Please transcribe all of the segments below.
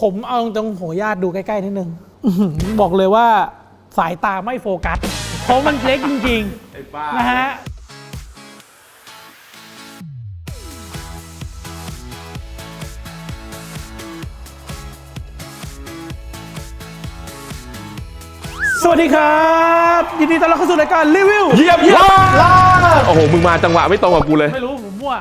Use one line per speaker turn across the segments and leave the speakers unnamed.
ผมเอาตรงๆหัวญาติดูใกล้ ๆ นิดนึง อื้อหือบอกเลยว่าสายตาไม่โฟกัส เพราะมันเล็กจริง
ไอ้ป้า
ๆ นะฮะ สวัสดีครับ ยินดีต้อนรับเข้าสู่รายการรีวิว
เยียบล่าโอ้โห มึงมาจังหวะไม่ตรงกับกูเลย
ไม่รู้ผมมั่ว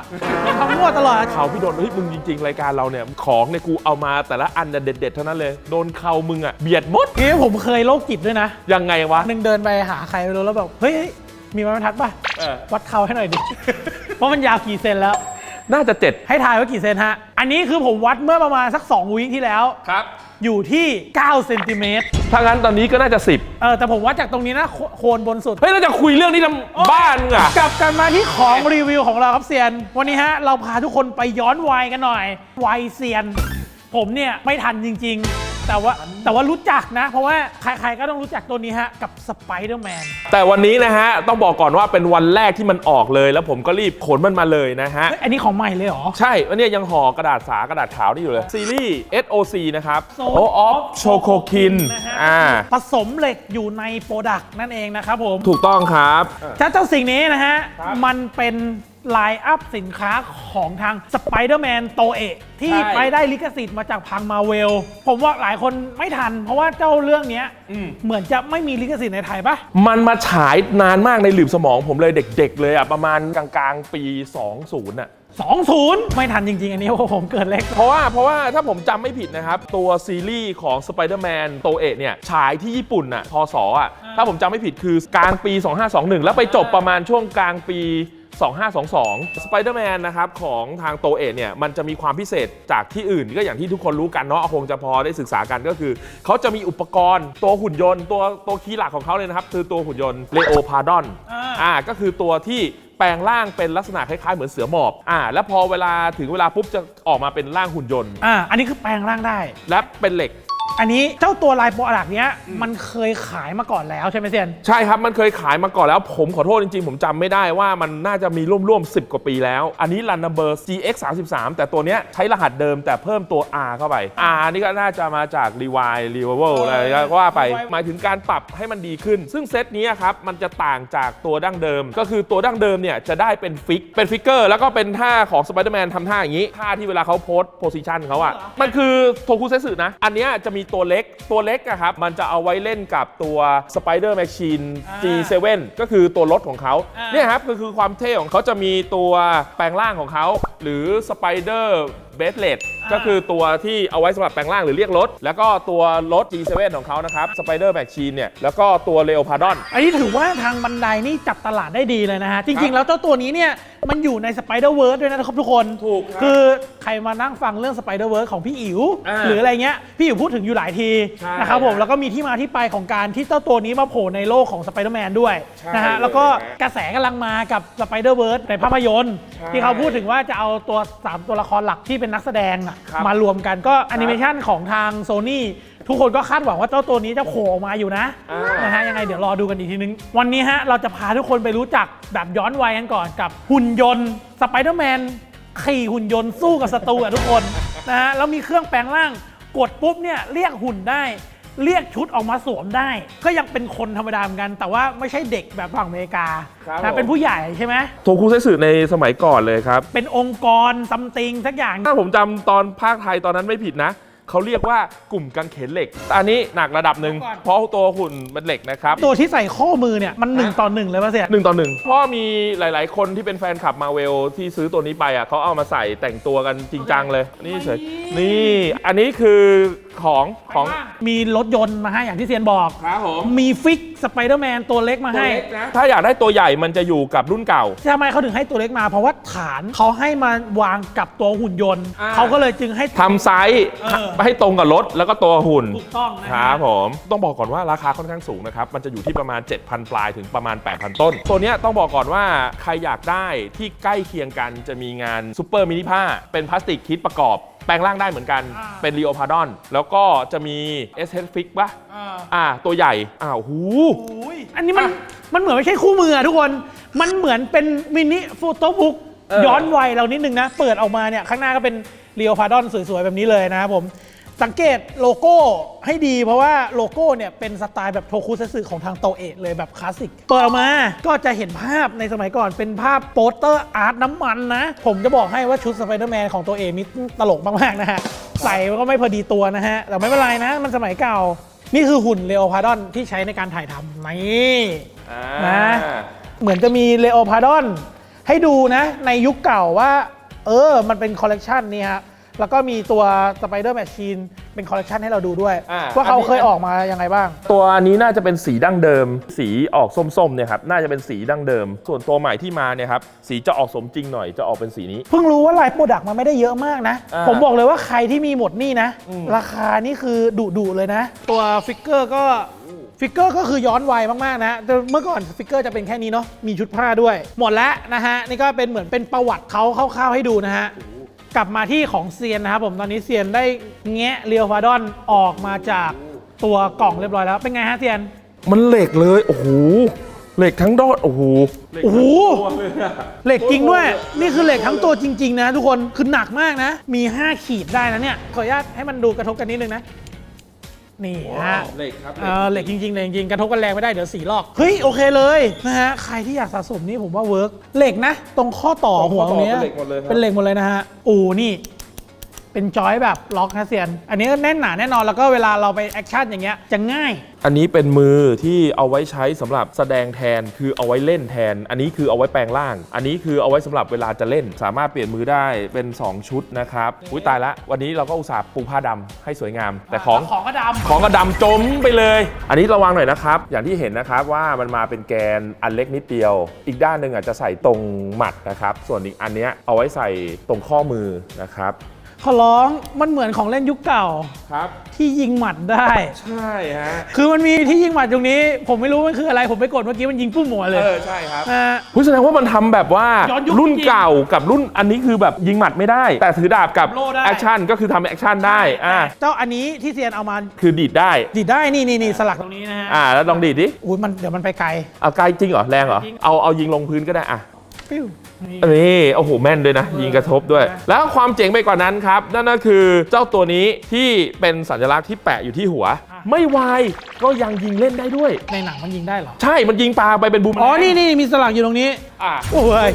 ผมทำมั่วตลอด
เขาพี่โดนเฮ้ยมึงจริง ๆ รายการเราเนี่ย ของเนี่ยกูเอามาแต่ละอันเนี่ยเด็ดๆเท่านั้นเลย โดนเขามึงอะเบียดหมด
นี่ผมเคยโรคจิตด้วยนะ
ยังไงวะ
หนึ่งเดินไปหาใครไม่รู้แล้วแบบ เฮ้ยเฮ้ยมีไม้บรรทัดป่ะ
เออ
วัดเขาให้หน่อยดิว่ามันยาวกี่เซนแล้ว
น่าจะเจ็ด
ให้ทายว่ากี่เซนฮะ อันนี้คือผมวัดเมื่อประมาณสัก2วีคที่แล้ว
ครับ
อยู่ที่9เซนติเมตร
ถ้างั้นตอนนี้ก็น่าจะสิบ
เออแต่ผมวัดจากตรงนี้นะโคโคนบนสุด
เฮ้ยเราจะคุยเรื่องนี้ทำบ้านมึงอะ
กลับกันมาที่ของรีวิวของเราครับเซียน วันนี้ฮะ เราพาทุกคนไปย้อนวัยกันหน่อย วัยเซียน ผมเนี่ย ไม่ทันจริง ๆ แต่ว่าแต่ว่ารู้จักนะ เพราะว่าใครๆก็ต้องรู้จักตัวนี้ฮะ กับสไปเดอร์แมน
แต่วันนี้นะฮะ ต้องบอกก่อนว่าเป็นวันแรกที่มันออกเลย แล้วผมก็รีบขนมันมาเลยนะฮะ
เฮ้ยอันนี้ของใหม่เลยเหรอ
ใช่วันนี้ยังห่อกระดาษสากระดาษขาวนี่อยู่เลย ซีรีส์ SOC นะครับ
Zone
O of Chocokin
นะฮะ
อ่า
ผสมเหล็กอยู่ในโปรดักต์นั่นเองนะครับผม
ถูกต้องครับ
จ้าเจ้าสิ่งนี้นะฮะ
ครับ
มันเป็น ไลน์อัพสินค้าของทางสไปเดอร์แมนโตเอะที่
ใช่
ไปได้ลิขสิทธิ์มาจากพังมาเวล ผมว่าหลายคนไม่ทัน เพราะว่าเจ้าเรื่องเนี้ย
อืม
เหมือนจะไม่มีลิขสิทธิ์ในไทยปะ
มันมาฉายนานมากในหลืบสมองผมเลยเด็กๆ เลยอะ ประมาณกลางๆ ปี 20อะ
20 ไม่ทันจริง ๆ อันนี้เพราะผมเกิดเล็ก
เพราะว่าเพราะว่าถ้าผมจำไม่ผิดนะครับ ตัวซีรีส์ของ Spider-Man โตเอะเนี่ยฉายที่ญี่ปุ่นอะพศอะถ้าผมจำไม่ผิดคือกลางปี 2521 แล้วไปจบประมาณช่วงกลางปี 2522 Spider-Man นะครับของทางโตเอะเนี่ยมันจะมีความพิเศษจากที่อื่นก็อย่างที่ทุกคนรู้กันเนาะคงจะพอได้ศึกษากันก็คือ เขาจะมีอุปกรณ์ตัวหุ่นยนต์ตัวตัวคีย์หลักของเขาเลยนะครับ คือตัวหุ่นยนต์เลโอพาดอน
อ่า
อ่าก็คือตัวที่แปลงร่างเป็นลักษณะคล้ายๆเหมือนเสือหมอบ อ่า แล้วพอเวลาถึงเวลาปุ๊บจะออกมาเป็นร่างหุ่นยนต์
อ่า อันนี้คือแปลงร่างได้
และเป็นเหล็ก
อันนี้เจ้าตัวลายโปรดักต์เนี้ยมันเคยขายมาก่อนแล้วใช่ไหมเซียน
ใช่ครับ มันเคยขายมาก่อนแล้ว ผมขอโทษจริงๆ ผมจำไม่ได้ว่ามันน่าจะมีร่วมๆ 10 กว่าปีแล้ว อันนี้รันนัมเบอร์ GX 3 3แต่ตัวเนี้ยใช้รหัสเดิมแต่เพิ่มตัว R เข้าไป R นี่ก็น่าจะมาจาก Rewind Revival อะไรก็ว่าไป หมายถึงการปรับให้มันดีขึ้น ซึ่งเซตนี้ครับ มันจะต่างจากตัวดั้งเดิม ก็คือตัวดั้งเดิมเนี่ยจะได้เป็นฟิก เป็นฟิกเกอร์ แล้วก็เป็นท่าของ Spider-Man ทำท่าอย่างนี้ ท่าที่เวลาเขาโพสโพสิชันเขาอะมันคือโทคุเซสึนะ อันเนี้ยจะมีตัวเล็ก ตัวเล็กอะครับ มันจะเอาไว้เล่นกับตัว Spider Machine
อ่า
G7 ก็คือตัวรถของเขา
อ่า
เนี่ยครับคือคือความเท่ของเขาจะมีตัวแปลงร่างของเขา หรือ Spider b a s l e t ก็คือตัวที่เอาไว้สำหรับแปลงร่างหรือเรียกรถ แล้วก็ตัวรถ G7 ของเขานะครับ Spider Machine เนี่ยแล้วก็ตัว Leopardon
อันนี้ถือว่าทางบันไดนี่จับตลาดได้ดีเลยนะฮะ จริง ๆ แล้วเจ้าตัวนี้เนี่ยมันอยู่ในสไปเดอร์เวิร์ด้วยนะครับทุกคน
ถูกครับ
คือใครมานั่งฟังเรื่องสไปเดอร์เวิร์ของพี่อิ๋ว
อ่า
หรืออะไรเงี้ยพี่อิ๋วพูดถึงอยู่หลายที
ใช่
นะครับผมแล้วก็มีที่มาที่ไปของการที่เจ้าตัวนี้มาโผล่ในโลกของสไปเดอร์แมนด้วย
ใช่
นะฮะ
เลย
แล้วก็
นะ
กระแสกำลังมากับสไปเดอร์เวิร์ในภาพยนตร์
ใช่
ที่เขาพูดถึงว่าจะเอาตัว 3 ตัวละครหลักที่เป็นนักแสดงอะ
ครับ
มารวมกันก็แอนิเมชันของทางโซนี่ทุกคนก็คาดหวังว่าเจ้าตัวนี้จะโผล่ออกมาอยู่นะ
อ่าน
นะฮะยังไงเดี๋ยวรอดูกันอีกทีนึง วันนี้ฮะเราจะพาทุกคนไปรู้จักแบบย้อนวัยกันก่อนกับหุ่นยนต์สไปเดอร์แมนขี่หุ่นยนต์สู้กับศัตรูอะทุกคนนะฮะแล้วมีเครื่องแปลงร่างกดปุ๊บเนี่ยเรียกหุ่นได้ เรียกชุดออกมาสวมได้ ก็ยังเป็นคนธรรมดาเหมือนกัน แต่ว่าไม่ใช่เด็กแบบฝั่งอเมริกา
ครับ
นะ
ผม
เป็นผู้ใหญ่ใช่ไหม
โทคุเซสึในสมัยก่อนเลยครับ
เป็นองค์กรซัมติงสักอย่าง
ถ้าผมจำตอนภาคไทยตอนนั้นไม่ผิดนะ เขาเรียกว่ากลุ่มกังเขนเหล็ก อันนี้หนักระดับหนึ่ง
ก่อน
เพราะตัวหุ่นเป็นเหล็กนะครับ
ตัวที่ใส่ข้อมือเนี่ยมันหนึ่งต่อหนึ่งเลยป่ะเสีย
หนึ่งต่อหนึ่งเพราะมีหลาย ๆ คนที่เป็นแฟนคลับมาเวลที่ซื้อตัวนี้ไปอะเขาเอามาใส่แต่งตัวกันจริงจังเลย นี่เฉยนี่ อันนี้คือของของ
มีรถยนต์มาให้อย่างที่เซียนบอก
ครับผม
มีฟิกสไปเดอร์แมนตัวเล็กมาให้
ถ้าอยากได้ตัวใหญ่มันจะอยู่กับรุ่นเก่า
ทำไมเขาถึงให้ตัวเล็กมา เพราะว่าฐานเขาให้มาวางกับตัวหุ่นยนต์
อ่า
เขาก็เลยจึงให้
ทำไซส์
เออ
ให้ตรงกับรถแล้วก็ตัวหุ่น
ถูกต้องนะ
ค
ฮะ
รับผม ต้องบอกก่อนว่าราคาค่อนข้างสูงนะครับ มันจะอยู่ที่ประมาณ 7,000 ปลายถึงประมาณ 8,000 ต้น ตัวเนี้ยต้องบอกก่อนว่าใครอยากได้ที่ใกล้เคียงกันจะมีงานซูเปอร์มินิผ้า เป็นพลาสติกคิดประกอบ แปลงร่างได้เหมือนกัน
อ่า
เป็นรีโอพาดอน แล้วก็จะมี S H Fix ป่ะ
อ่า
อ่า ตัวใหญ่ อ้าวหู
โอ้ย อันนี้มัน
อะ
มันเหมือนไม่ใช่คู่มืออะทุกคน มันเหมือนเป็นมินิโฟโต้บุ๊ก
เออ
ย้อนวัยเรานิดนึงนะ เปิดออกมาเนี่ย ข้างหน้าก็เป็นเรียวพาดอนสวยๆ แบบนี้เลยนะครับผม สังเกตโลโก้ให้ดีเพราะว่าโลโก้เนี่ยเป็นสไตล์แบบโทคุเซสึของทางโตเอะเลยแบบคลาสสิกเปิดออกมาก็จะเห็นภาพในสมัยก่อนเป็นภาพโปสเตอร์อาร์ตน้ำมันนะ ผมจะบอกให้ว่าชุดสไปเดอร์แมนของโตเองนี่ตลกมากๆนะฮะ ใส่มันก็ไม่พอดีตัวนะฮะ แต่ไม่เป็นไรนะ มันสมัยเก่า นี่คือหุ่นเลโอพาร์ดอนที่ใช้ในการถ่ายทำนี่นะเหมือนจะมีเลโอพาร์ดอนให้ดูนะในยุคเก่าว่า เออมันเป็นคอลเลกชันนี้ฮะ แล้วก็มีตัวสไปเดอร์แมชชีนเป็นคอลเลกชันให้เราดูด้วย
อ่า
ว่าเขา
อันนี้
เคยออกมายังไงบ้าง
ตัวนี้น่าจะเป็นสีดั้งเดิม สีออกส้มๆเนี่ยครับน่าจะเป็นสีดั้งเดิม ส่วนตัวใหม่ที่มาเนี่ยครับสีจะออกสมจริงหน่อยจะออกเป็นสีนี้
เพิ่งรู้ว่าลายโปรดักต์มันไม่ได้เยอะมากนะ
อ่า
ผมบอกเลยว่าใครที่มีหมดนี่นะ
อืม
ราคานี่คือดุดุๆเลยนะ ตัวฟิกเกอร์ก็ฟิกเกอร์ก็คือย้อนวัยมาก ๆ นะแต่เมื่อก่อนฟิกเกอร์จะเป็นแค่นี้เนาะมีชุดผ้าด้วย หมดแล้วนะฮะ นี่ก็เป็นเหมือนเป็นประวัติเขาคร่าวๆให้ดูนะฮะ กลับมาที่ของเซียนนะครับผมตอนนี้เซียนได้แงะเรียวฟาดอนออกมาจากตัวกล่องเรียบร้อยแล้วเป็นไงฮะเซียน
มันเหล็กเลย โอ้โห เหล็กทั้งดอดโอ้โห
โอ้โห เหล็กจริงด้วย นี่คือเหล็กทั้งตัวจริง ๆ นะ ทุกคน คือหนักมากนะ มี 5 ขีดได้นะเนี่ย ขออนุญาตให้มันดูกระทบกันนิดนึงนะ นี่ฮะ
เหล็กครับ
เออเหล็กจริงๆเลยจริงๆกระทบกันแรงไม่ได้เดี๋ยวสีลอกเฮ้ยโอเคเลยนะฮะใครที่อยากสะสมนี่ผมว่าเวิร์กเหล็กนะ ตรงข้อต่อหัวตรงเนี้ย
เป็นเหล็กหมดเลยครับ
เป็นเหล็กหมดเลยนะฮะโอ้นี่ เป็นจอยแบบล็อกนะเซียน อันนี้ก็แน่นหนาแน่นอนแล้วก็เวลาเราไปแอคชั่นอย่างเงี้ยจะง่าย
อันนี้เป็นมือที่เอาไว้ใช้สำหรับแสดงแทนคือเอาไว้เล่นแทน อันนี้คือเอาไว้แปลงร่าง อันนี้คือเอาไว้สำหรับเวลาจะเล่น สามารถเปลี่ยนมือได้เป็น 2 ชุดนะครับอุ้ยตายละ วันนี้เราก็อุตส่าห์ปูผ้าดำให้สวยงาม แต่ของ
ของก็ดำ
ของกระดำจมไปเลย อันนี้ระวังหน่อยนะครับ อย่างที่เห็นนะครับว่ามันมาเป็นแกนอันเล็กนิดเดียว อีกด้านหนึ่งอาจจะใส่ตรงหมัดนะครับ ส่วนอีกอันเนี้ยเอาไว้ใส่ตรงข้อมือนะครับ
ขอร้องมันเหมือนของเล่นยุคเก่า
ครับ
ที่ยิงหมัดได้
ใช่ฮะ
คือมันมีที่ยิงหมัดตรงนี้ ผมไม่รู้มันคืออะไรผมไปกดเมื่อกี้มันยิงปุ้มหัวเลย
เออ ใช่ครับ
นะฮะ
ผู้แสดงว่ามันทำแบบว่า
ย้อนยุค
รุ่น
จริง
เก่ากับรุ่นอันนี้คือแบบยิงหมัดไม่ได้ แต่ถือดาบกับ
โล่ได้
แอคชั่นก็คือทำแอคชั่นได้อ่า
เจ้าอันนี้ที่เซียนเอามา
คือดีดได้
ดีดได้นี่นี่นี่สลักตรงนี้นะฮะ
อ่าแล้วลองดีดดิ
อุ้ยมันเดี๋ยวมันไปไกล
เอาไกลจริงเหรอแรงเหรอ
จริง
เอาเอายิงลงพื้นก็ได้อะ
ปิ้วนี่
นี่โอ้โหแม่นด้วยนะ ยิงกระทบด้วย แล้วความเจ๋งไปกว่านั้นครับ นั่นก็คือเจ้าตัวนี้ที่เป็นสัญลักษณ์ที่แปะอยู่ที่หัว ไม่วายก็ยังยิงเล่นได้ด้วย
ในหนังมันยิงได้เหรอ
ใช่มันยิงปลาไปเป็นบูม
อ๋อ นี่นี่มีสลักอยู่ตรงนี้
อะ
โอ้ย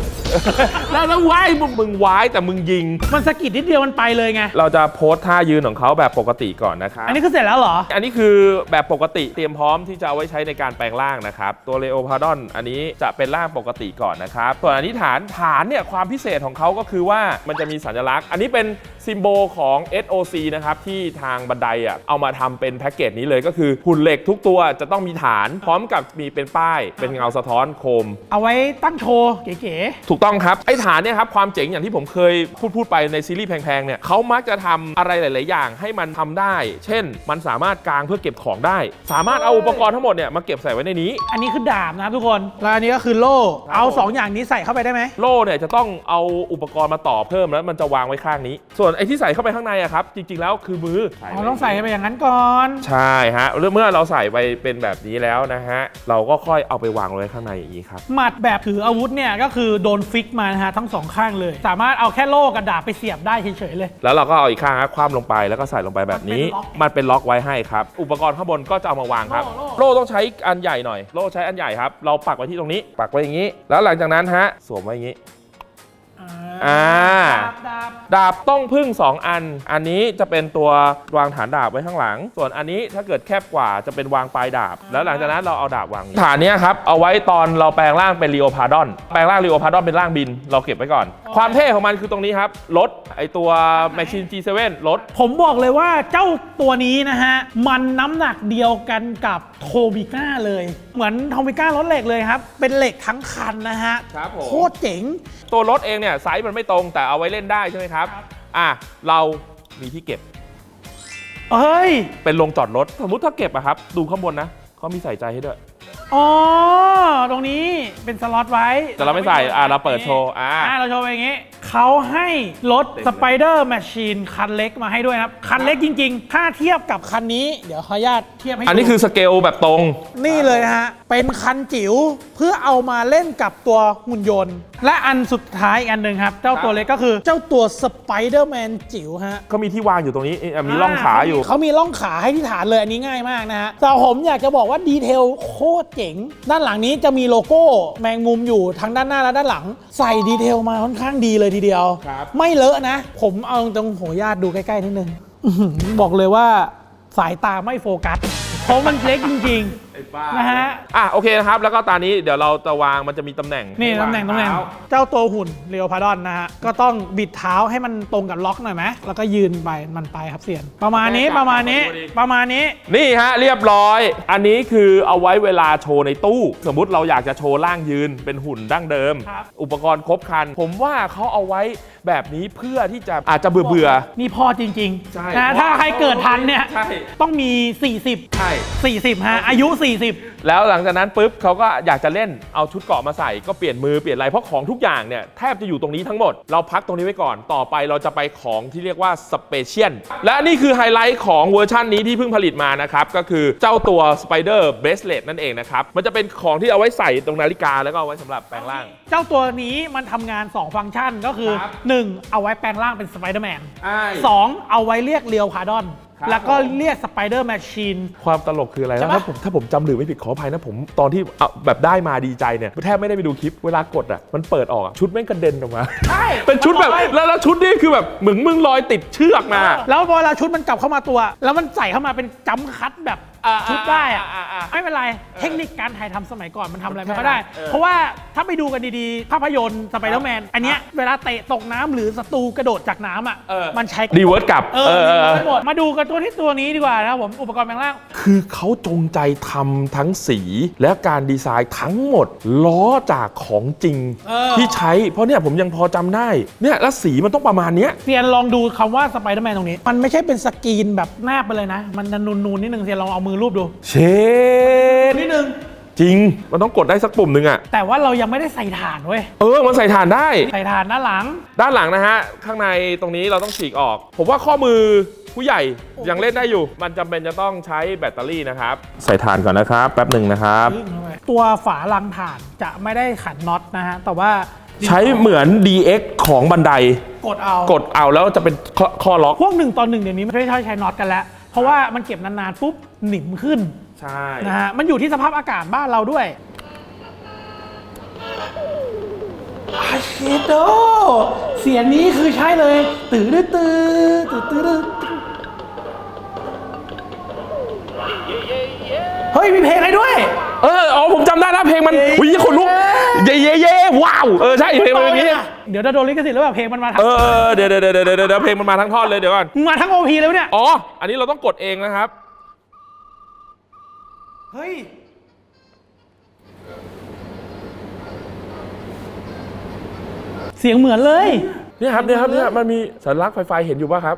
แล้วแล้ววายมึงมึงวายแต่มึงยิง
มันสะกิดนิดเดียวมันไปเลยไง
เราจะโพสท่ายืนของเขาแบบปกติก่อนนะครับ
อันนี้คือเสร็จแล้วเหรอ
อันนี้คือแบบปกติเตรียมพร้อมที่จะเอาไว้ใช้ในการแปลงร่างนะครับ ตัวเลโอพาดอนอันนี้จะเป็นร่างปกติก่อนนะครับ ส่วนอันนี้ฐานฐานเนี่ยความพิเศษของเขาก็คือว่ามันจะมีสัญลักษณ์ อันนี้เป็นซิมโบลของ SOC นะครับที่ทางบันไดอะเอามาทำเป็นแพ็กเกจนี้เลยก็คือหุ่นเหล็กทุกตัวจะต้องมีฐานพร้อมกับมีเป็นป้าย เป็นเงาสะท้อนโคม
เอาไว้ตั้งโชว์เก๋
ถูกต้องครับ ไอ้ฐานเนี่ยครับความเจ๋งอย่างที่ผมเคยพูดพูดไปในซีรีส์แพงๆเนี่ยเขามักจะทำอะไรหลาย ๆ อย่างให้มันทำได้ เช่น มันสามารถกางเพื่อเก็บของได้ สามารถเอาอุปกรณ์ทั้งหมดเนี่ยมาเก็บใส่ไว้ในนี้
ๆ อันนี้คือดาบนะครับทุกคนแล้วอันนี้ก็คือโล่
ครับ
เอา
ผม
สองอย่างนี้ใส่เข้าไปได้ไหม
โล่เนี่ยจะต้องเอาอุปกรณ์มาต่อเพิ่มแล้วมันจะวางไว้ข้างนี้ ส่วนไอ้ที่ใส่เข้าไปข้างในอะครับจริง ๆ แล้วคือมือ
อ๋อต้องใส่ไปอย่างนั้นก่อน
ใช่ฮะเมื่อเราใส่ไปเป็นแบบนี้แล้วนะฮะเราก็ค่อยเอาไปวางไว้ข้างในอย่างนี้ครับ
หมัดแบบถืออาวุธเนี่ยก็คือโดนฟิกมานะฮะทั้งสองข้างเลย สามารถเอาแค่โล่กับดาบไปเสียบได้เฉยๆเลย
แล้วเราก็เอาอีกข้างครับคว่ำลงไปแล้วก็ใส่ลงไปแบบนี้ มันเป็นล็อกไว้ให้ครับ อุปกรณ์ข้างบนก็จะเอามาวางครับ
โล่
โล่ต้องใช้อันใหญ่หน่อย โล่ใช้อันใหญ่ครับ เราปักไว้ที่ตรงนี้ ปักไว้อย่างนี้ แล้วหลังจากนั้นฮะสวมไว้อย่างนี้ อ่า
ดาบดาบ
ดาบต้องพึ่ง 2 อัน อันนี้จะเป็นตัววางฐานดาบไว้ข้างหลัง ส่วนอันนี้ถ้าเกิดแคบกว่าจะเป็นวางปลายดาบ แล้วหลังจากนั้นเราเอาดาบวางฐานเนี้ยครับเอาไว้ตอนเราแปลงร่างเป็นรีโอพาดอน แปลงร่างรีโอพาดอนเป็นร่างบิน เราเก็บไว้ก่อน ความเท่ของมันคือตรงนี้ครับ รถไอตัว Machine G7 รถ
ผมบอกเลยว่าเจ้าตัวนี้นะฮะ มันน้ำหนักเดียวกันกับโทบิก้าเลย เหมือนโทบิก้ารถเหล็กเลยครับ เป็นเหล็กทั้งคันนะฮะ
ครับผม
โคตรเจ๋ง
ตัวรถเองเนี่ยไซส์มันไม่ตรงแต่เอาไว้เล่นได้ใช่ไหมครับ อะ เรามีที่เก็บ
เอ้ย
เป็นโรงจอดรถ สมมติถ้าเก็บอะครับ ดูข้างบนนะเขามีใส่ใจให้ด้วย
อ๋อ ตรงนี้เป็นสล็อตไว้
แต่เราไม่ใส่อะเราเปิดโชว์อะ
อ่าเราโชว์ไปอย่างงี้ เขาให้รถสไปเดอร์แมชชีนคันเล็กมาให้ด้วยนะครับ คันเล็กจริงๆ ถ้าเทียบกับคันนี้ เดี๋ยวขออนุญาตเทียบให้ดู
อันนี้คือสเกลแบบตรง
นี่เลยนะฮะ เป็นคันจิ๋วเพื่อเอามาเล่นกับตัวหุ่นยนต์ และอันสุดท้ายอีกอันหนึ่งครับ เจ้าตัวเล็กก็คือเจ้าตัวสไปเดอร์แมนจิ๋วฮะ
เขามีที่วางอยู่ตรงนี้อะมีร่องขาอยู่
เขามีร่องขาให้ที่ฐานเลยอันนี้ง่ายมากนะฮะแต่ผมอยากจะบอกว่าดีเทลโคตรเจ๋ง ด้านหลังนี้จะมีโลโก้แมงมุมอยู่ทั้งด้านหน้าและด้านหลัง ใส่ดีเทลมาค่อนข้างดีเลยทีเดียว
ครับ
ไม่เลอะนะ ผมเอาตรงๆโหญาติดูใกล้ๆนิดนึง อื้อหือบอกเลยว่าสายตาไม่โฟกัส เพราะมันเล็กจริงๆ นะฮะ
อะโอเคนะครับ แล้วก็ตอนนี้เดี๋ยวเราจะวางมันจะมีตำแหน่ง
นี่
ให้วา
ตำแหน่งตำแหน่ง
เท้า
เจ้าตัวหุ่นเรียวพาดอนนะฮะ ก็ต้องบิดเท้าให้มันตรงกับล็อกหน่อยไหมแล้วก็ยืนไปมันไปครับเสียน ประมาณนี้ประมาณนี้ประมาณนี้
นี่ฮะเรียบร้อย อันนี้คือเอาไว้เวลาโชว์ในตู้ สมมุติเราอยากจะโชว์ร่างยืนเป็นหุ่นดั้งเดิม
ครับ
อุปกรณ์ครบครัน ผมว่าเขาเอาไว้แบบนี้เพื่อที่จะอาจจะเบื่อเบื่อ
นี่พ่อจริง
ใช่
ๆนะถ้าใครเกิดทันเนี่ย
ใช่
ต้องมี 40
ใช่
40ฮะอายุ40
แล้วหลังจากนั้นปุ๊บเขาก็อยากจะเล่นเอาชุดเกราะมาใส่ก็เปลี่ยนมือเปลี่ยนอะไรเพราะของทุกอย่างเนี่ยแทบจะอยู่ตรงนี้ทั้งหมดเราพักตรงนี้ไว้ก่อน ต่อไปเราจะไปของที่เรียกว่าสเปเชียลและนี่คือไฮไลท์ของเวอร์ชันนี้ที่เพิ่งผลิตมานะครับก็คือเจ้าตัว Spider Bracelet นั่นเองนะครับมันจะเป็นของที่เอาไว้ใส่ตรงนาฬิกาแล้วก็เอาไว้สำหรับแปลงร่าง
เจ้าตัวนี้มันทำงาน 2 ฟังก์ชันก็คือ
ครับ
1 เอาไว้แปลงร่างเป็นสไปเดอร์แมน
ใช่
สองเอาไว้เรียกเรียวพาดอน
ครับ
แล้วก็เรียกสไปเดอร์แมชชีน
ความตลกคืออะไร
ใช่
นะ
ปะ
ถ้าผมถ้าผมจำหรือไม่ผิดขออภัยนะผมตอนที่เอาแบบได้มาดีใจเนี่ยแทบไม่ได้ไปดูคลิปเวลากดอะมันเปิดออกอะชุดแม่งกระเด็นออกมา
ใช่
เป็นชุดแบบ
มันลอย
แล้วแล้วชุดนี่คือแบบเหมึงมึงลอยติดเชือกมา
แล้วพอเวลาชุดมันกลับเข้ามาตัว แล้วมันใส่เข้ามาเป็นจัมป์คัตแบบ
อ่า
ชุดได้อะ
อ่าอ่าอ่า
ไม่เป็นไรเทคนิคการถ่ายทำสมัยก่อนมันทำอะไร
มัน
ไม่
แค่
ค่อยได้
นั้นเออ
เพราะว่าถ้าไปดูกันดีๆ ภาพยนตร์สไปเดอร์แมนอันเนี้ยเวลาเตะตกน้ำหรือศัตรูกระโดดจากน้ำอะ
เออ
มันใช้
รีเวิร์สกลับ
เออมีหมดมาดูกันตัวที่ตัวนี้ดีกว่านะครับผมอุปกรณ์แปลงร่าง
คือเขาจงใจทำทั้งสีและการดีไซน์ทั้งหมด ล้อจากของจริง
เออ
ที่ใช้เพราะเนี่ยผมยังพอจำได้เนี่ยแล้วสีมันต้องประมาณเนี้ย
เซียนลองดูคำว่าสไปเดอร์แมนตรงนี้ มันไม่ใช่เป็นสกรีนแบบแนบไปเลยนะ มันจะนูนๆนิดนึงเซียนลองเอามือรูปดู
เชด
นิดนึง
จริง มันต้องกดได้สักปุ่มหนึ่งอะ
แต่ว่าเรายังไม่ได้ใส่ถ่านเว้ย
เออ มันใส่ถ่านได้
ใส่ถ่านด้านหลัง
ด้านหลังนะฮะ ข้างในตรงนี้เราต้องฉีกออก ผมว่าข้อมือผู้ใหญ่ยังเล่นได้อยู่ มันจำเป็นจะต้องใช้แบตเตอรี่นะครับ ใส่ถ่านก่อนนะครับ แป๊บหนึ่งนะครับ
ตัวฝาลังถ่านจะไม่ได้ขันน็อตนะฮะ แต่ว่า
ใช้เหมือน DX ของบันได
กดเอา
กดเอาแล้วจะเป็นข้อข้อล็อก
พวกหนึ่งตอนหนึ่งเดี๋ยวนี้ไม่ได้ใช้น็อตกันแล้วเพ ราะว่ามันเก็บนานๆปุ๊บหนิมขึ้น
ใช่
นะฮะมันอยู่ที่สภาพอากาศบ้านเราด้วยอาชิโดเสียงนี้คือใช่เลย ตื่นตื้อตื้อตื้อตื้อเฮ้ย มีเพลงอะไรด้วย
เออ อ๋อ ผมจำได้แล้วเพลงมัน
เย้
อุ้ยคนลุก เย่เย่เย่ว้าว เออ ใช่เพลงมันเป็นอย่างนี้
เดี๋ยวจะโดนลิขสิทธิ์หรือเปล่าเพลงมันมาทั้
เองอเออเดี๋ยวเดี๋ยวเดี๋ยวเดี๋ยวเดี๋ยวเพลงมันมาทั้งท่อนเลยเดี๋ยวก่อน
มึงมาทั้งโอพีเลยวะเนี่ย
อ๋อ อันนี้เราต้องกดเองนะครับ
เฮ้ย เสียงเหมือนเลย
เนี่ยครับเนี่ยครับเนี่ยมันมีสัญลักษณ์ไฟไฟเห็นอยู่ป่ะครับ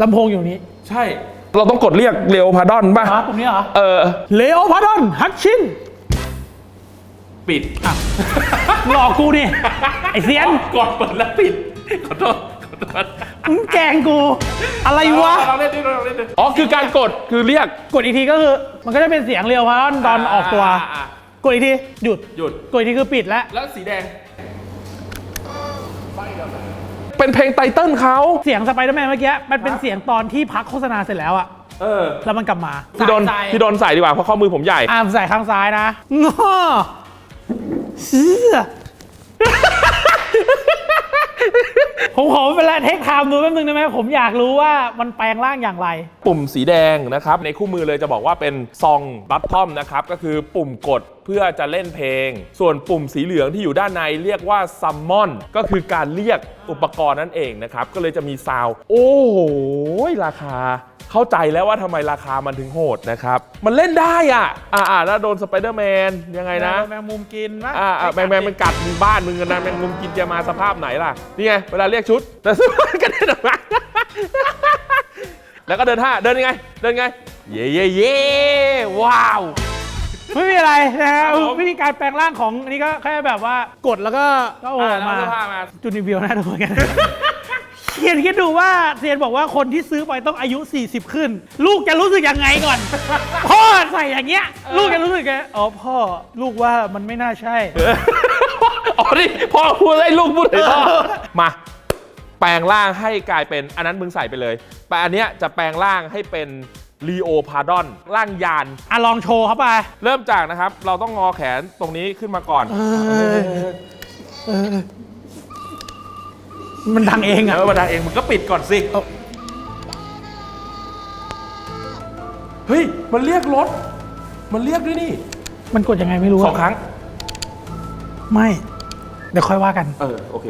ลำโพงอยู่นี้
ใช่ เราต้องกดเรียกเร็วพาดอนป่ะ
ครับตรงนี้เหรอ
เออ
เลโอพาดอนฮัตชิน
ปิด
หลอกกูนี่ไอเซียน
กดเปิดแล้วปิด ขอโทษ ขอโทษ
มึงแกล้งกู อะไรวะ
ลองเล่นดิลองเล่นดิอ๋อ คือการกดคือเรียก
กดอีกทีก็คือ มันก็จะเป็นเสียงเรียวพาดอนตอนออกตัว
อ่าอ่า
กดอีกที หยุด
หยุด
กดอีกทีคือปิดแล้ว
แล้วสีแดง เป็นเพลงไตเติ้ลเขา
เสียงสไปเดอร์แมนเมื่อกี้มันเป็นเสียงตอนที่พักโฆษณาเสร็จแล้วอะ
เออ
แล้วมันกลับมา
พี่โดน
สาย
พี่โดนใส่ดีกว่าเพราะข้อมือผมใหญ่
อ่ามใส่ข้างซ้ายนะงอเชี่ย ผมขอไม่เป็นไรเทคไทม์ดูแป๊บนึงได้ไหมผมอยากรู้ว่ามันแปลงร่างอย่างไร
ปุ่มสีแดงนะครับ ในคู่มือเลยจะบอกว่าเป็นซองบัตทอมนะครับ ก็คือปุ่มกดเพื่อจะเล่นเพลง ส่วนปุ่มสีเหลืองที่อยู่ด้านในเรียกว่าซัมมอนก็คือการเรียกอุปกรณ์นั่นเองนะครับ ก็เลยจะมีซาว โอ้โหราคา เข้าใจแล้วว่าทำไมราคามันถึงโหดนะครับ มันเล่นได้อะ อ่าอ่าแล้วโดนสไปเดอร์แมนยังไงนะ
แมงมุมกินนะ
อ่าอ่าแมงแมงมันกัดมึงบ้านมึงกันนะแมงมุมกินจะมาสภาพไหนล่ะ นี่ไง เวลาเรียกชุด แต่สุดท้ายก็เดินออกมาแล้วก็เดินท่าเดินยังไง เดินยังไง เย่เย่เย่ว้าว
ไม่มีอะไรนะฮะ
ครับผม
วิธีการแปลงร่างของอันนี้ก็แค่แบบว่ากดแล้วก็ก็โอ้
อะแล้ว
มา
เสื้อผ้ามา
จูนิวิวน่าดูเหมือนกันเขี ยนคิดดูว่าเซียนบอกว่าคนที่ซื้อไปต้องอายุ 40 ขึ้น ลูกจะรู้สึกยังไงก่อน พ่อใส่อย่างเงี้ย ลูกจะรู้สึกไงอ๋อพ่อลูกว่ามันไม่น่าใช่
อ๋อนี่พ่อพูดให้ลูกพูดให้พ่อมา แปลงร่างให้กลายเป็นอันนั้นมึงใส่ไปเลย แต่อันเนี้ยจะแปลงร่างให้เป็นลีโอพาดอนร่างยาน
อะลองโชว์เข้าไป
เริ่มจากนะครับ เราต้องงอแขนตรงนี้ขึ้นมาก่อน
มันดังเองอะ
เออบันไดเองมึงก็ปิดก่อนสิ
เอา
เฮ้ยมันเรียกรถ มันเรียกด้วยนี่
มันกดยังไงไม่รู้
สองครั้ง
ไม่ เดี๋ยวค่อยว่ากัน
เออโอเค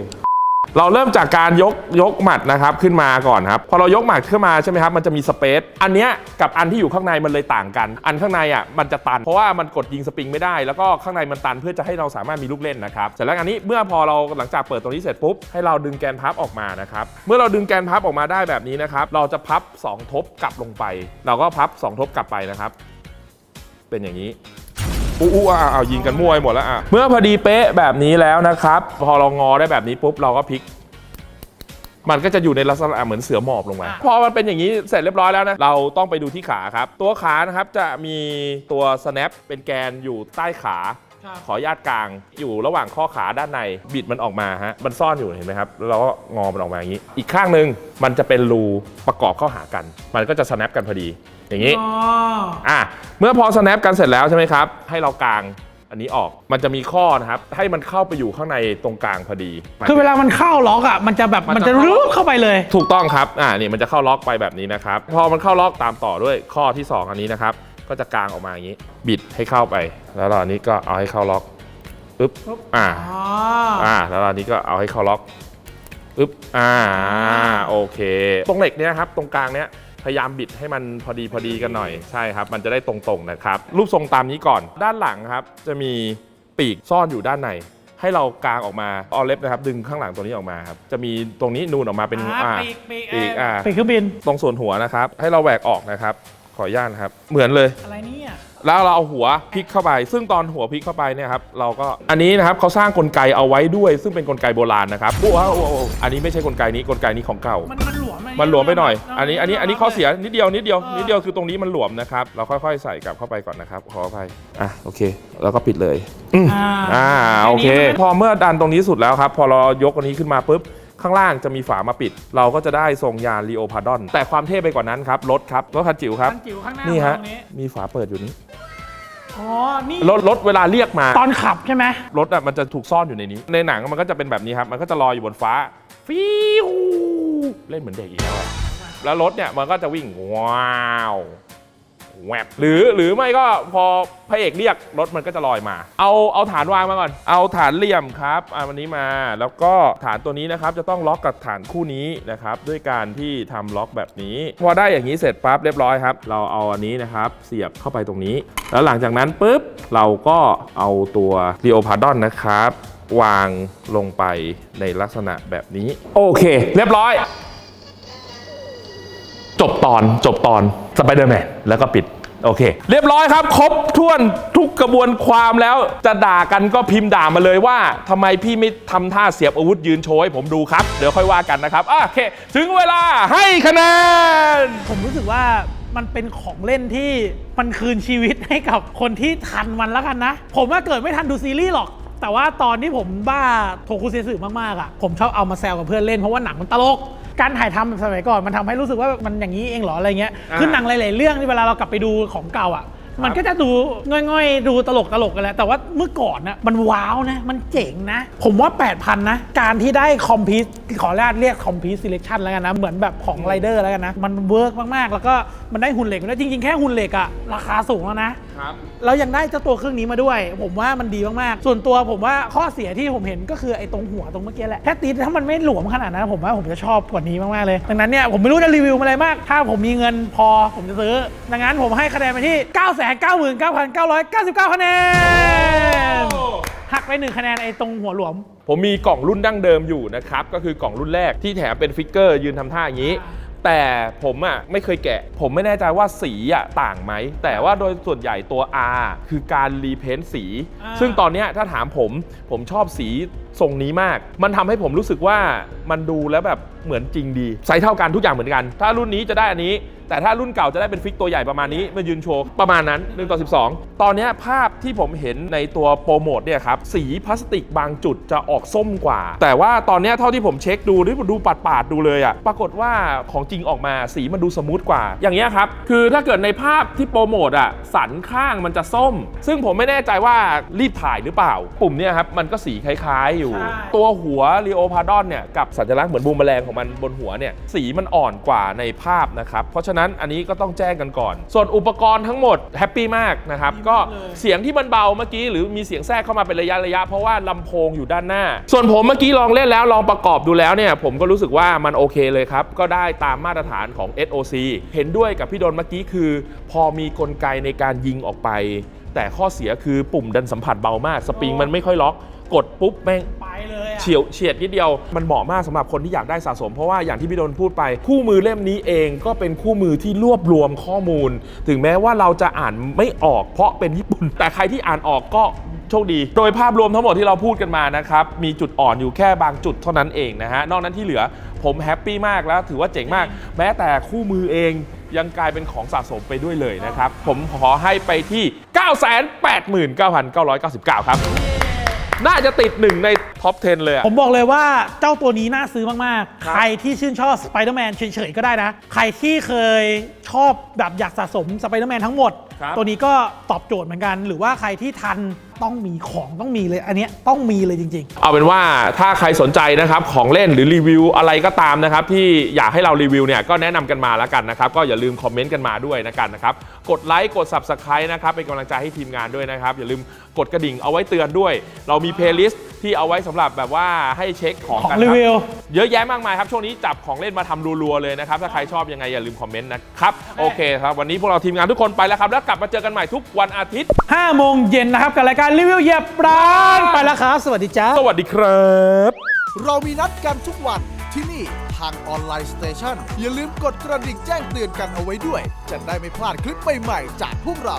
เราเริ่มจากการยกยกหมัดนะครับขึ้นมาก่อนครับ พอเรายกหมัดขึ้นมาใช่ไหมครับ มันจะมีสเปซอันเนี้ยกับอันที่อยู่ข้างในมันเลยต่างกัน อันข้างในอะมันจะตัน เพราะว่ามันกดยิงสปริงไม่ได้ แล้วก็ข้างในมันตันเพื่อจะให้เราสามารถมีลูกเล่นนะครับ เสร็จแล้วอันนี้เมื่อพอเราหลังจากเปิดตรงนี้เสร็จปุ๊บให้เราดึงแกนพับออกมานะครับ เมื่อเราดึงแกนพับออกมาได้แบบนี้นะครับ เราจะพับ 2 ทบกลับลงไป เราก็พับ 2 ทบกลับไปนะครับ เป็นอย่างนี้ อู้อู้อะเอายิงกันมั่วไปหมดแล้วอะ เมื่อพอดีเป๊ะแบบนี้แล้วนะครับ พอเรางอได้แบบนี้ปุ๊บเราก็พลิก มันก็จะอยู่ในลักษณะเหมือนเสือหมอบลงมา
อะ
พอมันเป็นอย่างนี้เสร็จเรียบร้อยแล้วนะ เราต้องไปดูที่ขาครับ ตัวขานะครับจะมีตัว snap เป็นแกนอยู่ใต้ขา ขออนุญาตกลางอยู่ระหว่างข้อขาด้านในบิดมันออกมาฮะมันซ่อนอยู่เห็นไหมครับแล้วเราก็งอมันออกมาอย่างนี้ อีกข้างหนึ่งมันจะเป็นรูประกอบเข้าหากัน มันก็จะ snap กันพอดี อย่างนี้
อ๋อ
อะเมื่อพอ snap กันเสร็จแล้วใช่ไหมครับ ให้เรากางอันนี้ออก มันจะมีข้อนะครับ ให้มันเข้าไปอยู่ข้างในตรงกลางพอดี
คือเวลามันเข้าล็อกอะมันจะแบบ
มัน
มัน
จะ
จะ
เข้า
รูปเข้าไปเลย
ถูกต้องครับ อ่า นี่มันจะเข้าล็อกไปแบบนี้นะครับ พอมันเข้าล็อกตามต่อด้วยข้อที่ 2 อันนี้นะครับ ก็จะกางออกมาอย่างนี้ บิดให้เข้าไป แล้วเราอันนี้ก็เอาให้เข้าล็อกอึ๊บอ่า
อ๋อ
อ่า แล้วเราอันนี้ก็เอาให้เข้าล็อกอึ๊บอ่าโอเค ตรงเหล็กเนี้ยครับ ตรงกลางเนี้ยพยายามบิดให้มันพอดีพอดีกันหน่อยใช่ครับ มันจะได้ตรงๆนะครับ รูปทรงตามนี้ก่อน ด้านหลังครับ จะมีปีกซ่อนอยู่ด้านในให้เรากางออกมาเอาเล็บนะครับ ดึงข้างหลังตัวนี้ออกมาครับ จะมีตรงนี้นูนออกมาเป็น
อ่า
อ่า
ปีกปีก
ปีก
เอ่อ
อ่า
ปีกเครื่องบิน
ตรงส่วนหัวนะครับ ให้เราแหวกออกนะครับ ขออนุญาตนะครับ เหมือนเลย
อะไรเนี่ย
แล้วเราเอาหัวพลิกเข้าไป ซึ่งตอนหัวพลิกเข้าไปเนี่ยครับเราก็อันนี้นะครับเขาสร้างกลไกเอาไว้ด้วย ซึ่งเป็นกลไกโบราณนะครับโอ้โหโอ้โหโอ้โหอันนี้ไม่ใช่กลไกนี้กลไกนี้ของเก่า
มันมันหลวม
มันหลวมไปหน่อย อันนี้ อันนี้ อันนี้ข้อเสียนิดเดียว นิดเดียว นิดเดียวคือตรงนี้มันหลวมนะครับ เราค่อยๆ ใส่กลับเข้าไปก่อนนะครับ ขออภัย อะ โอเค แล้วก็ปิดเลย อืม
อ่า
อ่าโอเค
อันนี้มัน
พอเมื่อดันตรงนี้สุดแล้วครับ พอเรายกอันนี้ขึ้นมาปุ๊บ ข้างล่างจะมีฝามาปิด เราก็จะได้ทรงยานลีโอพาดอน แต่ความเท่ไปกว่านั้นครับ รถครับ รถคันจิ๋วครับ
มันจิ๋วข้างหน้า
นี่ฮะ
ตรงนี้
มีฝาเปิดอยู่นี้
อ๋อ นี่
รถรถเวลาเรียกมา
ตอนขับใช่ไหม
รถอะมันจะถูกซ่อนอยู่ในนี้ ในหนังมันก็จะเป็นแบบนี้ครับ มันก็จะลอยอยู่บนฟ้า ฟิว เล่นเหมือนเด็กอีกแล้วอะแล้วรถเนี่ยมันก็จะวิ่งว้าว แวบหรือหรือไม่ก็พอพระเอกเรียกรถมันก็จะลอยมา เอาเอาฐานวางมาก่อน เอาฐานเหลี่ยมครับเอาวันนี้มาแล้วก็ฐานตัวนี้นะครับจะต้องล็อกกับฐานคู่นี้นะครับด้วยการที่ทำล็อกแบบนี้ พอได้อย่างนี้เสร็จปั๊บเรียบร้อยครับ เราเอาอันนี้นะครับเสียบเข้าไปตรงนี้ แล้วหลังจากนั้นปุ๊บเราก็เอาตัว l ีโอพาดอนนะครับ วางลงไปในลักษณะแบบนี้ โอเค เรียบร้อย จบตอนจบตอนสไปเดอร์แมนแล้วก็ปิดโอเค เรียบร้อยครับ ครบถ้วนทุกกระบวนความแล้วจะด่ากันก็พิมพ์ด่ามาเลยว่าทำไมพี่ไม่ทำท่าเสียบอาวุธยืนโชว์ให้ผมดูครับ เดี๋ยวค่อยว่ากันนะครับโอเค ถึงเวลาให้คะแนน
ผมรู้สึกว่ามันเป็นของเล่นที่มันคืนชีวิตให้กับคนที่ทันมันแล้วกันนะ ผมว่าเกิดไม่ทันดูซีรีส์หรอกแต่ว่าตอนที่ผมบ้าโทคุเซสึมากๆอะผมชอบเอามาแซวกับเพื่อนเล่นเพราะว่าหนังมันตลก การถ่ายทำแบบสมัยก่อนมันทำให้รู้สึกว่ามันอย่างนี้เองเหรออะไรเงี้ย
อ่า
คือหนังหลาย ๆ เรื่องที่เวลาเรากลับไปดูของเก่าอะ มันก็จะดูง่อยๆ ดูตลกตลกๆกันแหละแต่ว่าเมื่อก่อนนะมันว้าวนะ มันเจ๋งนะ ผมว่า 8,000 นะ การที่ได้คอมพิวขออนุญาตเรียกคอมพิว s ิเล c ชันแล้วกันนะ เหมือนแบบของไรเดอร์แล้วกันนะ มันเวิร์กมาก ๆ แล้วก็มันได้หุ่นเหล็กด้วยจริง ๆ แค่หุ่นเหล็กอะราคาสูงแล้วนะ
ครับ
แล้วยังได้เจ้าตัวเครื่องนี้มาด้วย ผมว่ามันดีมากๆ ส่วนตัวผมว่าข้อเสียที่ผมเห็นก็คือไอ้ตรงหัวตรงเมื่อกี้แหละแค่ตีถ้ามันไม่หลวมขนาดนั้นผมว่าผมจะชอบกว่านี้มากๆเลยดังนั้นเนี่ยผมไม่รู้จะรีวิวอะไรมาก ถ้าผมมีเงินพอผมจะซื้อ ดังนั้นผมให้คะแนนไปที่ 9 9 9 9 9 9คะแนนหักไปหนึ่งคะแนนไอ้ตรงหัวหลวม
ผมมีกล่องรุ่นดั้งเดิมอยู่นะครับก็คือกล่องรุ่นแรกที่แถมเป็นฟิกเกอร์ยืนทำท่าอย่างนี้ แต่ผมอะไม่เคยแกะ ผมไม่แน่ใจว่าสีอะต่างไหม แต่ว่าโดยส่วนใหญ่ตัว R คือการรีเพนต์สี
อ่า
ซึ่งตอนเนี้ยถ้าถามผมผมชอบสี ทรงนี้มาก มันทำให้ผมรู้สึกว่ามันดูแล้วแบบเหมือนจริงดีไซส์เท่ากันทุกอย่างเหมือนกัน ถ้ารุ่นนี้จะได้อันนี้ แต่ถ้ารุ่นเก่าจะได้เป็นฟิกตัวใหญ่ประมาณนี้มายืนโชว์ประมาณนั้น1ต่อ12 ตอนนี้ภาพที่ผมเห็นในตัวโปรโมทเนี่ยครับสีพลาสติกบางจุดจะออกส้มกว่า แต่ว่าตอนนี้เท่าที่ผมเช็คดูที่ผมดูปาดๆดูเลยอะปรากฏว่าของจริงออกมาสีมันดูสมูทกว่า อย่างเงี้ยครับคือถ้าเกิดในภาพที่โปรโมทอะสันข้างมันจะส้ม ซึ่งผมไม่แน่ใจว่ารีบถ่ายหรือเปล่า ปุ่มเนี่ยครับมันก็สีคล้ายๆอยู่
ใช่
ตัวหัวลีโอพาดอนเนี่ยกับสัญลักษณ์เหมือนบูมแมลงของมันบนหัวเนี่ยสีมันอ่อนกว่าในภาพนะครับ เพราะฉะนั้นอันนี้ก็ต้องแจ้งกันก่อน ส่วนอุปกรณ์ทั้งหมดแฮปปี้มากนะครับ
ดีมาก
ก็
เลย
เสียงที่มันเบาเมื่อกี้หรือมีเสียงแทรกเข้ามาเป็นระยะระยะเพราะว่าลำโพงอยู่ด้านหน้า ส่วนผมเมื่อกี้ลองเล่นแล้วลองประกอบดูแล้วเนี่ยผมก็รู้สึกว่ามันโอเคเลยครับ ก็ได้ตามมาตรฐานของ SOC เห็นด้วยกับพี่ดนเมื่อกี้คือ พอมีกลไกในการยิงออกไป แต่ข้อเสียคือปุ่มดันสัมผัสเบามาก สปริงมันไม่ค่อยล็อก กดปุ๊บแม่ง
ไปเลยอะ
เฉียวเฉียดนิดเดียว มันเหมาะมากสำหรับคนที่อยากได้สะสม เพราะว่าอย่างที่พี่ดนพูดไป คู่มือเล่มนี้เองก็เป็นคู่มือที่รวบรวมข้อมูล ถึงแม้ว่าเราจะอ่านไม่ออกเพราะเป็นญี่ปุ่น แต่ใครที่อ่านออกก็โชคดี โดยภาพรวมทั้งหมดที่เราพูดกันมานะครับมีจุดอ่อนอยู่แค่บางจุดเท่านั้นเองนะฮะนอกนั้นที่เหลือผมแฮปปี้มากแล้วถือว่าเจ๋งมาก แม้แต่คู่มือเองยังกลายเป็นของสะสมไปด้วยเลยนะครับผมขอให้ไปที่ 989,999 ครับ น่าจะติดหนึ่งในท็อป 10 เลยอะ
ผมบอกเลยว่าเจ้าตัวนี้น่าซื้อมาก
ครับ
ๆใครที่ชื่นชอบสไปเดอร์แมนเฉย ๆ ก็ได้นะ ใครที่เคยชอบแบบอยากสะสมสไปเดอร์แมนทั้งหมด
ครับ
ตัวนี้ก็ตอบโจทย์เหมือนกัน หรือว่าใครที่ทันต้องมีของต้องมีเลย อันเนี้ยต้องมีเลยจริง
เอาเป็นว่าถ้าใครสนใจนะครับของเล่นหรือรีวิวอะไรก็ตามนะครับที่อยากให้เรารีวิวเนี่ยก็แนะนำกันมาแล้วกันนะครับ ก็อย่าลืมคอมเมนต์กันมาด้วยนะกันนะครับ กดไลค์กด Subscribe นะครับเป็นกำลังใจให้ทีมงานด้วยนะครับ อย่าลืมกดกระดิ่งเอาไว้เตือนด้วย เรามีเพลย์ลิสต์ที่เอาไว้สำหรับแบบว่าให้เช็คของ
ๆ ของ
กันค
รี
รับ
วิว
เยอะแยะมากมายครับ ช่วงนี้จับของเล่นมาทำรัวๆเลยนะครับ ถ้าใครชอบยังไงอย่าลืมคอมเมนต์นะครับ โอเคครับ วันนี้พวกเราทีมงานทุกคนไปแล้วครับ แล้วกลับมาเจอกันใหม่ทุกวันอาทิตย์
5 โมงเย็นนะครับ กับรายการรีวิวเหยียบร้านไปแล้วครับ สวัสดีจ้า
สวัสดีครับ
เรามีนัดกันทุกวันที่นี่ทางออนไลน์สเตชันอย่าลืมกดกระดิ่งแจ้งเตือนกันเอาไว้ด้วย จะได้ไม่พลาดคลิปใหม่ๆจากพวกเรา